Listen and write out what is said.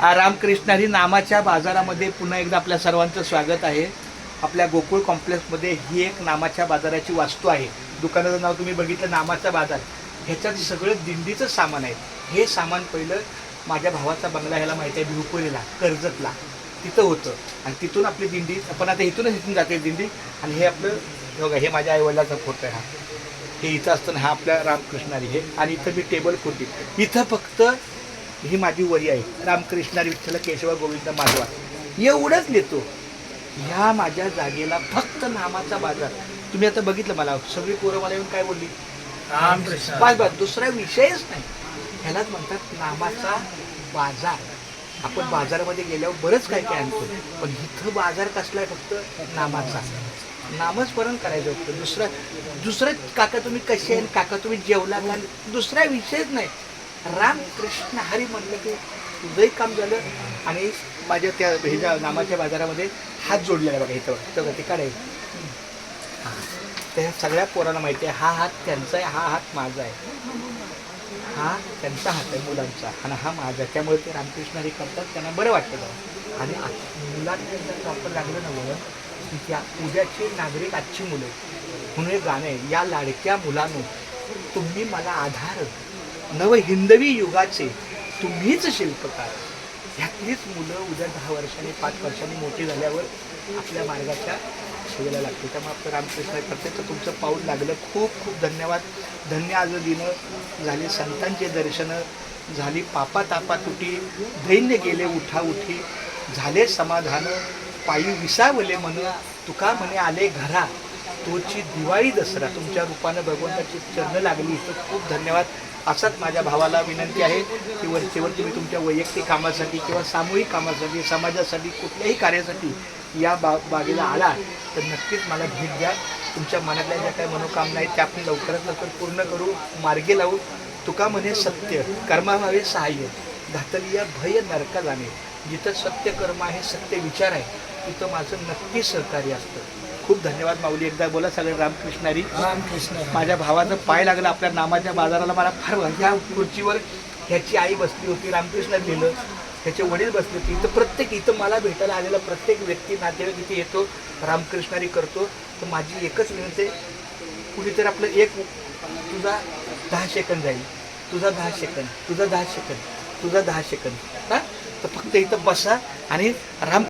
रामकृष्ण रामकृष्णारी नामाच्या बाजारामध्ये पुन्हा एकदा आपल्या सर्वांचं स्वागत आहे. आपल्या गोकुळ कॉम्प्लेक्समध्ये ही एक नामाच्या बाजाराची वास्तू आहे. दुकानाचं नाव तुम्ही बघितलं नामाचा बाजार. ह्याच्यात सगळं दिंडीचं सामान आहे. हे सामान पहिलं माझ्या भावाचा बंगला ह्याला माहिती आहे भिवपुरीला कर्जतला. तिथं होतं. आणि तिथून आपली दिंडी आपण आता इथूनच इथून जाते दिंडी. आणि हे आपलं बघा हे माझ्या आईवडिलाचा फोटो आहे हा. हे इथं असताना हा आपल्या रामकृष्णारी हे. आणि इथं मी टेबल खुर्ची इथं फक्त ही माझी वही आहे. रामकृष्णारी विठ्ठल केशव गोविंद माधवा. एवढंच लिहितो. ह्या माझ्या जागेला फक्त नामाचा बाजार. तुम्ही आता बघितलं मला सगळी पोरं मला येऊन काय बोलली? रामकृष्ण. बस बस दुसरा विषयच नाही. ह्यालाच म्हणतात नामाचा बाजार. आपण बाजारामध्ये गेल्यावर बरंच काय काय आणतो. पण इथं बाजार कसला आहे फक्त नामाचा. नामस्मरण करायचं होतं. दुसरं दुसरं काका तुम्ही कसे आहे काका तुम्ही जेवला का? दुसरा विषयच नाही. रामकृष्ण हरी म्हणलं की तुझंही काम झालं आणि माझ्या त्या ह्याच्या नामाच्या बाजारामध्ये हात जोडलेला आहे बघा इथं. इथं ते काढाय हां त्या सगळ्या पोरांना माहिती आहे हा हात त्यांचा आहे हा हात माझा आहे. हा त्यांचा हात आहे मुलांचा. आणि हा माझा त्यामुळे ते रामकृष्ण हरी करतात त्यांना बरं वाटतं आणि मुलांना जर वापर लागलं ना की त्या उद्याची नागरिक आजची मुलं म्हणून हे गाणं आहे या लाडक्या मुलांनो तुम्ही मला आधार नव हिंदवी युगाचे तुम्हीच शिल्पकार. ह्यातलीच मुलं उद्या दहा वर्षांनी पाच वर्षांनी मोठी झाल्यावर आपल्या मार्गाच्या शिवायला लागते त्यामुळे आपलं रामकृष्ण करते. तर तुमचं पाऊल लागलं. खूप खूप धन्यवाद. धन्य आज दिनं झाले संतांचे दर्शनं झाली पापा तापा तुटी दैन्य गेले उठा उठी झाले समाधान पायी विसावले म्हण तुका म्हणे आले घरा. तोची दिवाळी दसरा तुमच्या रूपानं भगवंताची चरण लागली तर खूप धन्यवाद. असाच माझ्या भावाला विनंती आहे की वरचेवर तुम्ही तुमच्या वैयक्तिक कामासाठी किंवा सामूहिक कामासाठी समाजासाठी कुठल्याही कार्यासाठी या बा बागेला आला तर नक्कीच मला भेट द्या. तुमच्या मनातल्या ज्या काही मनोकामना आहेत त्या आपण लवकरात लवकर पूर्ण करू मार्गे लावू. तुका म्हणे सत्य कर्माभावे सहाय्य घातलीया भय नरका जाणे. जिथं सत्य कर्म आहे सत्य विचार आहे तिथं माझं नक्की सहकार्य असतं. खूप धन्यवाद माऊली. एकदा बोला सगळे रामकृष्णारी. रामकृष्ण. माझ्या भावाचं पाय लागलं आपल्या नामाच्या बाजाराला. मला फार ह्या खुर्चीवर ह्याची आई बसली होती रामकृष्ण लिहिलं. ह्याचे वडील बसले होते. इथं प्रत्येक इथं मला भेटायला आलेला प्रत्येक व्यक्ती नातेवाईक इथे येतो रामकृष्णारी करतो. तर माझी एकच विनंती आहे, कुणीतरी आपलं एक तुझा दहा सेकंद जाईल तुझा दहा सेकंद तुझा दहा सेकंद तुझा दहा सेकंद. हां? तर फक्त इथं बसा आणि राम